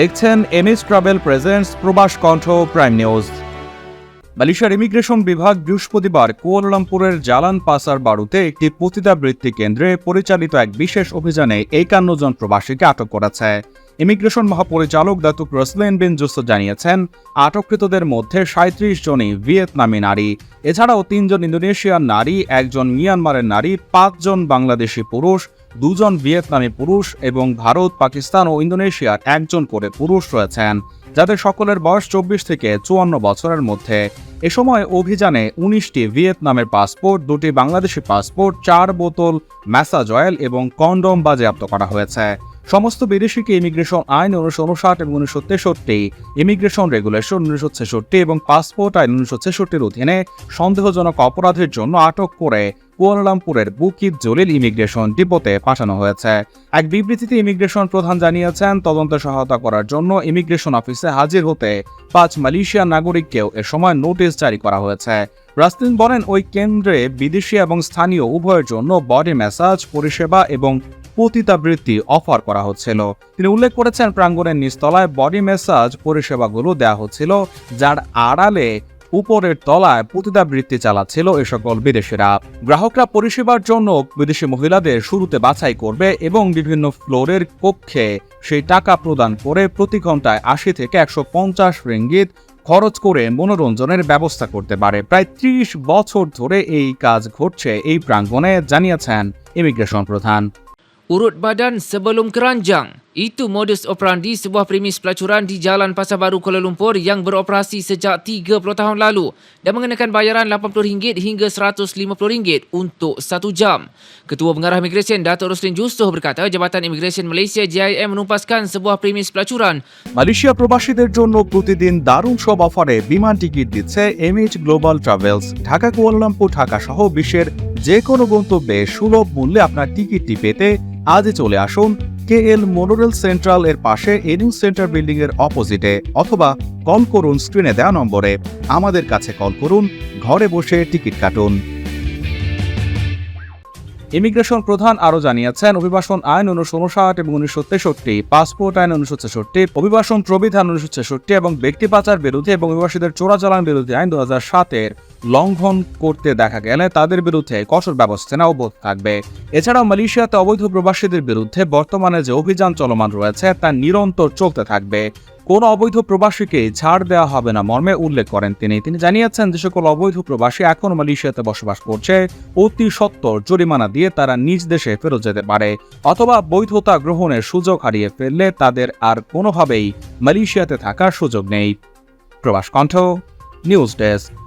দেখছেন MS travel presents প্রবাস কণ্ঠ প্রাইম নিউজ। মালয়েশিয়ার ইমিগ্রেশন বিভাগ বৃহস্পতিবার কুয়ালালামপুরের জালান পাসার বাড়ুতে একটি পতিতাবৃত্তি কেন্দ্রে পরিচালিত এক বিশেষ অভিযানে একান্ন জন প্রবাসীকে আটক করেছে। ইমিগ্রেশন মহাপরিচালক দাতুক রসলেন বিন জুসো জানিয়েছেন, আটককৃতদের মধ্যে সাঁত্রিশ জনই ভিয়েতনামি নারী। এছাড়াও তিনজন ইন্দোনেশিয়ার নারী, একজন মিয়ানমারের নারী, পাঁচজন বাংলাদেশি পুরুষ দুজন ভিয়েতনামি পুরুষ এবং ভারত পাকিস্তান ও ইন্দোনেশিয়ার একজন করে পুরুষ রয়েছেন। যাদের সকলের বয়স চব্বিশ থেকে চুয়ান্ন বছরের মধ্যে। এ সময় অভিযানে উনিশটি ভিয়েতনামের পাসপোর্ট, দুটি বাংলাদেশি পাসপোর্ট, চার বোতল ম্যাসাজ অয়েল এবং কন্ডম বাজেয়াপ্ত করা হয়েছে। সমস্ত বিদেশিকে ইমিগ্রেশন আইন উনিশশো উনষাট এবং উনিশশো তেষট্টি, ইমিগ্রেশন রেগুলেশন উনিশশো ছেষট্টি এবং পাসপোর্ট আইন উনিশশো ছেষট্টির অধীনে সন্দেহজনক অপরাধের জন্য আটক করে কুয়ালালামপুরের বুকিত জলিল ইমিগ্রেশন ডিপোতে পাঠানো হয়েছে। এক বিবৃতিতে ইমিগ্রেশন প্রধান জানিয়েছেন, তদন্তে সহায়তা করার জন্য ইমিগ্রেশন অফিসে হাজির হতে পাঁচ মালয়েশিয়ার নাগরিককেও এ সময় নোটিশ জারি করা হয়েছে। রাস্তিন বলেন, ওই কেন্দ্রে বিদেশি এবং স্থানীয় উভয়ের জন্য বডি ম্যাসাজ, পরিষেবা এবং পতিতাবৃত্তি অফার করা হচ্ছিল। তিনি উল্লেখ করেছেন, প্রাঙ্গণের নিচতলায় বডি ম্যাসাজ, পরিষেবাগুলো দেওয়া হচ্ছিল, যার আড়ালে উপরের তলায় পতিতাবৃত্তি চালাচ্ছিল এ সকল বিদেশিরা। গ্রাহকরা পরিষেবার জন্য বিদেশি মহিলাদের শুরুতে বাছাই করবে এবং বিভিন্ন ফ্লোরের কক্ষে সেই টাকা প্রদান করে প্রতি ঘন্টায় আশি থেকে একশো পঞ্চাশ রেঙ্গিত খরচ করে মনোরঞ্জনের ব্যবস্থা করতে পারে প্রায় ত্রিশ বছর ধরে এই কাজ ঘটছে এই প্রাঙ্গণে, জানিয়েছেন ইমিগ্রেশন প্রধান Urut badan sebelum. Itu modus operandi sebuah premis pelacuran di Jalan Pasar Baru Kuala Lumpur yang beroperasi sejak 30 tahun lalu dan mengenakan bayaran RM80 hingga RM150 untuk satu jam. Ketua Pengarah Imigresen Datuk Roslin Justoh berkata Jabatan Imigresen Malaysia JIM menumpaskan sebuah premis pelacuran Malaysia প্রবাসীদের জন্য প্রতিদিন দারুণ সব অফারে বিমান ticket দিচ্ছে MH global travels Dhaka Kuala Lumpur Dhaka সহ বিশ্বের যে কোনো গন্তব্যে সুলভ মূল্যে আপনার টিকিটটি পেতে আজই চলে আসুন কে এল মোনোরেল সেন্ট্রাল এর পাশে এনিউ সেন্টার বিল্ডিং এর অপোজিটে অথবা কল করুন স্ক্রিনে দেওয়া নম্বরে। আমাদের কাছে কল করুন, ঘরে বসে টিকিট কাটুন। ইমিগ্রেশন প্রধান আরও জানিয়েছেন, অভিবাসন আইন উনিশশো উনষাট এবং উনিশশো তেষট্টি, পাসপোর্ট আইন উনিশশো ছেষট্টি, অভিবাসন প্রবিধান উনিশশো ছেষট্টি এবং ব্যক্তি পাচার বিরুদ্ধে এবং অভিবাসীদের চোরাচালান বিরোধী আইন দু হাজার সাতের লঙ্ঘন করতে দেখা গেলে তাদের বিরুদ্ধে কঠোর ব্যবস্থা নেওয়া অব্যাহত থাকবে। এছাড়াও মালয়েশিয়াতে অবৈধ প্রবাসীদের বিরুদ্ধে বর্তমানে যে অভিযান চলমান রয়েছে, তা নিরন্তর চলতে থাকবে। কোন অবৈধ প্রবাসীকে ছাড় দেওয়া হবে না মর্মে উল্লেখ করেন তিনি। তিনি জানিয়েছেন, যে সকল অবৈধ প্রবাসী এখন মালয়েশিয়াতে বসবাস করছে। অতি সত্বর জরিমানা দিয়ে তারা নিজ দেশে ফেরত যেতে পারে অথবা বৈধতা গ্রহণের সুযোগ হারিয়ে ফেললে তাদের আর কোনোভাবেই মালয়েশিয়াতে থাকার সুযোগ নেই। প্রবাস কণ্ঠ, নিউজ ডেস্ক।